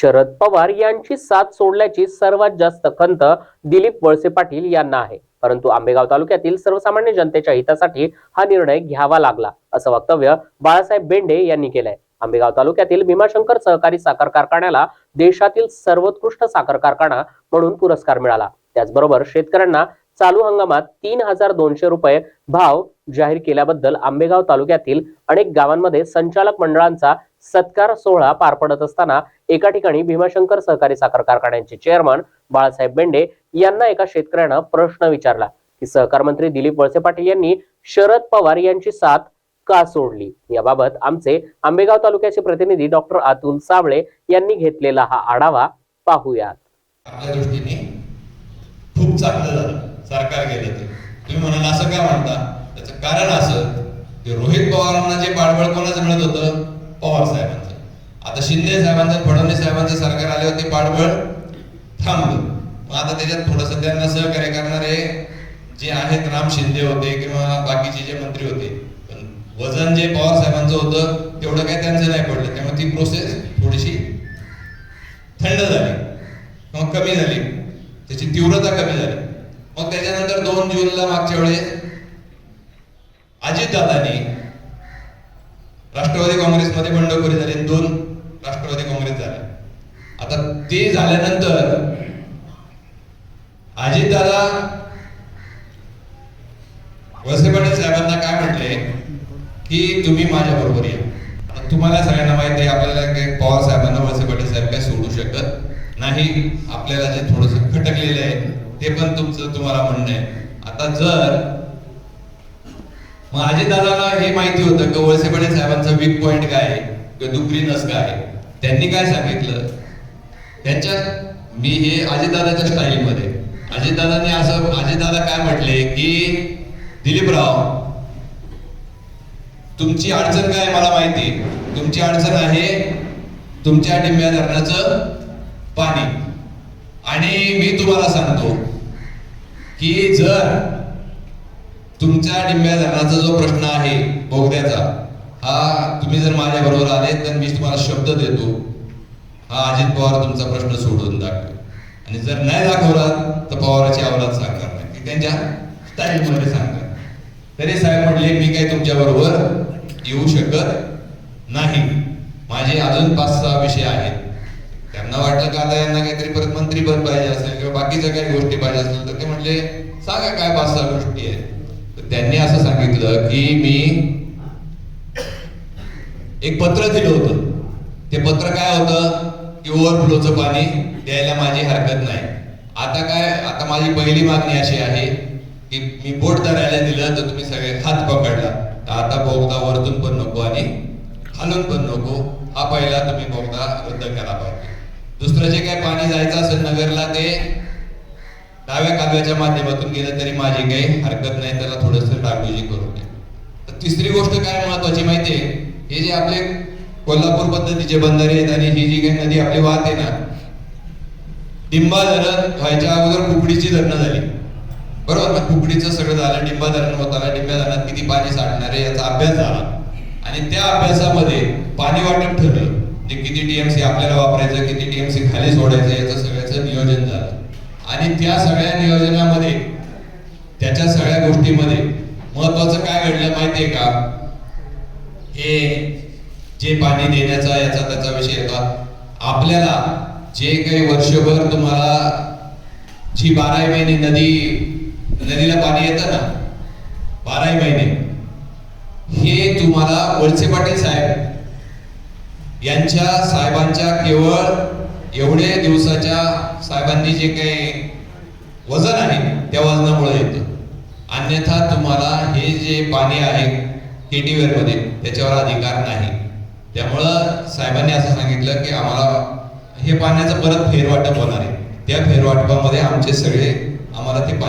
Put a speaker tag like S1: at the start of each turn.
S1: शरद पवार यांची साथ सोडल्याची सर्वात जास्त खंत दिलीप वळसे पाटील यांना आहे. परंतु आंबेगाव तालुक्यातील सर्वसामान्य जनतेच्या हितासाठी हा निर्णय घ्यावा लागला असं वक्तव्य बाळासाहेब बेंडे यांनी केलंय. आंबेगाव तालुक्यातील भीमाशंकर सहकारी साखर कारखान्याला देशातील सर्वोत्कृष्ट साखर कारखाना म्हणून पुरस्कार मिळाला. त्याचबरोबर शेतकऱ्यांना चालू हंगामात तीन हजार दोनशे रुपये भाव जाहीर केल्याबद्दल आंबेगाव तालुक्यातील अनेक गावांमध्ये संचालक मंडळांचा सत्कार सोहळा पार पडत असताना एका ठिकाणी भीमाशंकर सहकारी साखर कारखान्याचे चेअरमन बाळासाहेब बेंडे यांना एका शेतकऱ्यानं प्रश्न विचारला की सहकार मंत्री दिलीप वळसे पाटील यांनी शरद पवार यांची साथ का सोडली? याबाबत आमचे आंबेगाव तालुक्याचे प्रतिनिधी डॉक्टर अतुल साबळे यांनी घेतलेला हा आढावा पाहूयात.
S2: दृष्टीने खूप चांगलं झालं. सरकार गेलं ते. तुम्ही म्हणाल असं काय म्हणता? त्याचं कारण असं की रोहित पवारांना जे पाठबळ कोणाचं मिळत होतं? पवार साहेबांचं. आता शिंदे साहेबांचं फडणवीस साहेबांचं सरकार आले होते पाठबळ थांबलं. मग आता त्याच्यात थोडंसं त्यांना सहकार्य करणारे जे आहेत राम शिंदे होते किंवा बाकीचे जे मंत्री होते. पण वजन जे पवार साहेबांचं होतं तेवढं काही त्यांचं नाही पडलं. त्यामुळे ती प्रोसेस थोडीशी थंड झाली. मग कमी झाली. त्याची तीव्रता कमी झाली. मग त्याच्यानंतर दोन जूनला मागच्या वेळेस अजितदादांनी राष्ट्रवादी काँग्रेसमध्ये बंडखोरी झाली दोन राष्ट्रवादी काँग्रेस झाले. आता ते झाल्यानंतर अजितदादा वळसे पाटील साहेबांना काय म्हटले? की तुम्ही माझ्या बरोबर या तुम्हाला सगळ्यांना माहिती आहे आपल्याला काही पवार साहेबांना वळसे पाटील साहेब काय सोडू शकत नाही. आपल्याला जे थोडस खटकलेलं आहे ते पण तुमचं तुम्हाला म्हणणं आहे. आता जर मग अजितदादाला हे माहिती होतं की वळसे साहेबांचा वीक पॉइंट काय आहे किंवा दुखरी नस काय आहे त्यांनी काय सांगितलं? त्यांच्या मी हे अजितदादाच्या स्टाईलमध्ये अजितदादांनी असं अजितदादा काय म्हटले की दिलीपराव तुमची अडचण काय आहे मला माहिती तुमची अडचण आहे तुमच्या डिंब्या धरणाचं पाणी. आणि मी तुम्हाला सांगतो की जर तुमच्या डिंब्या धरणाचा जो प्रश्न आहे बोगद्याचा हा तुम्ही जर माझ्या बरोबर आले तर मी तुम्हाला शब्द देतो. हा अजित पवार तुमचा प्रश्न सोडून दाखवेल. आणि जर नाही दाखवला तर पवाराची अवलाद सांगणार नाही. त्यांच्या स्टाईलमध्ये सांगणार तरी साहेब म्हटले मी काही तुमच्या बरोबर येऊ शकत नाही. माझे अजून पाच सहा विषय आहेत. त्यांना वाटलं का आता यांना काहीतरी परत मंत्री पद पाहिजे असेल किंवा बाकीच्या काही गोष्टी पाहिजे असतील तर ते म्हटले सांगा काय पाच सहा गोष्टी आहेत. त्यांनी असं सांगितलं की मी एक पत्र दिलं होतं. ते पत्र काय होतं? की ओव्हरफ्लोचं पाणी द्यायला माझी हरकत नाही. आता काय आता माझी पहिली मागणी अशी आहे की मी बोट धरायला दिलं तर तुम्ही सगळे हात पकडला. तर आता बोगदा वरतून पण नको आणि खालून पण नको. हा पहिला तुम्ही बोगदा रद्द केला पाहिजे दुसरं जे काय पाणी जायचं असेल नगरला ते डाव्या काव्याच्या माध्यमातून गेलं तरी माझी काही हरकत नाही त्याला थोडस डागडुजी करू द्या. तर तिसरी गोष्ट काय महत्वाची माहितीये हे जे आपले कोल्हापूर पद्धतीचे बंधारे आहेत आणि ही जी काही नदी आपली वाहते ना डिंबा धरण व्हायच्या अगोदर कुकडीची धरणं झाली. बरोबर ना कुकडीचं सगळं झालं डिंबा धरण होताना डिंब्या धरणात किती पाणी साठणार आहे याचा अभ्यास झाला. आणि त्या अभ्यासामध्ये पाणी वाटप ठरलं. जे किती टीएमसी आपल्याला वापरायचं किती टीएमसी खाली सोडायचं याचं सगळ्याचं नियोजन झालं. आणि त्या सगळ्या नियोजनामध्ये त्याच्या सगळ्या गोष्टीमध्ये महत्वाचं काय घडलं माहितीये का? हे जे पाणी देण्याचा याचा त्याचा विषय होता. आपल्याला जे काही वर्षभर तुम्हाला जी बाराही महिने नदी नदीला पाणी येतं ना बाराही महिने हे तुम्हाला वळसे पाटील साहेब यांच्या साहेबांच्या केवळ एवढे दिवसाच्या साहेबांनी जे काही वजन आहे त्या वजनामुळे येतं. अन्यथा तुम्हाला हे जे पाणी आहे केटीवेअरमध्ये त्याच्यावर अधिकार नाही. त्यामुळं साहेबांनी असं सांगितलं की आम्हाला हे पाण्याचं परत फेरवाटप होणार आहे. त्या फेरवाटपामध्ये आमचे सगळे आम्हाला ते